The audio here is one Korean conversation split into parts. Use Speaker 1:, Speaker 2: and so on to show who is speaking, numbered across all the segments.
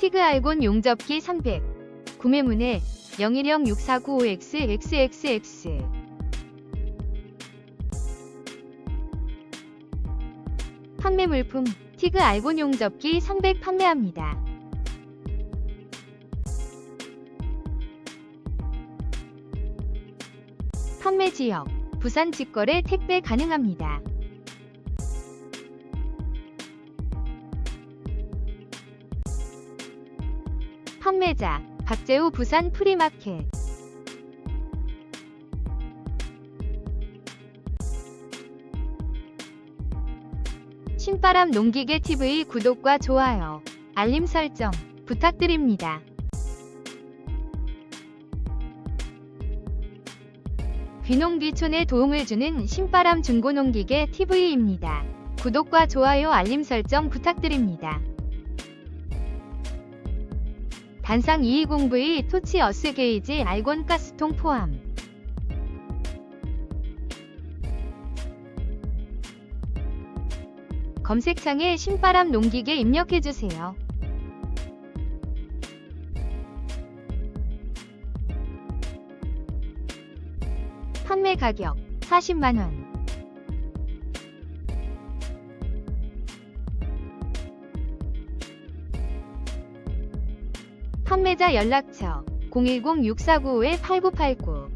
Speaker 1: 티그 알곤 용접기 300 구매문의 01064956XXXX 판매 물품 티그 알곤 용접기 300 판매합니다. 판매 지역 부산 직거래 택배 가능합니다. 판매자 박재우 부산 프리마켓 신바람 농기계 TV 구독과 좋아요, 알림 설정 부탁드립니다. 귀농귀촌에 도움을 주는 신바람 중고농기계 TV입니다. 구독과 좋아요 알림 설정 부탁드립니다. 단상 220V 토치 어스 게이지 알곤 가스통 포함. 검색창에 신바람 농기계 입력해주세요. 판매 가격 40만원. 판매자 연락처 010-6495-8989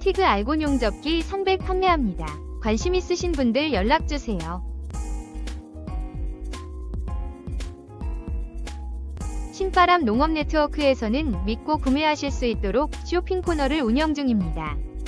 Speaker 1: 티그 알곤 용접기 300 판매합니다. 관심 있으신 분들 연락주세요. 신바람 농업 네트워크에서는 믿고 구매하실 수 있도록 쇼핑 코너를 운영 중입니다.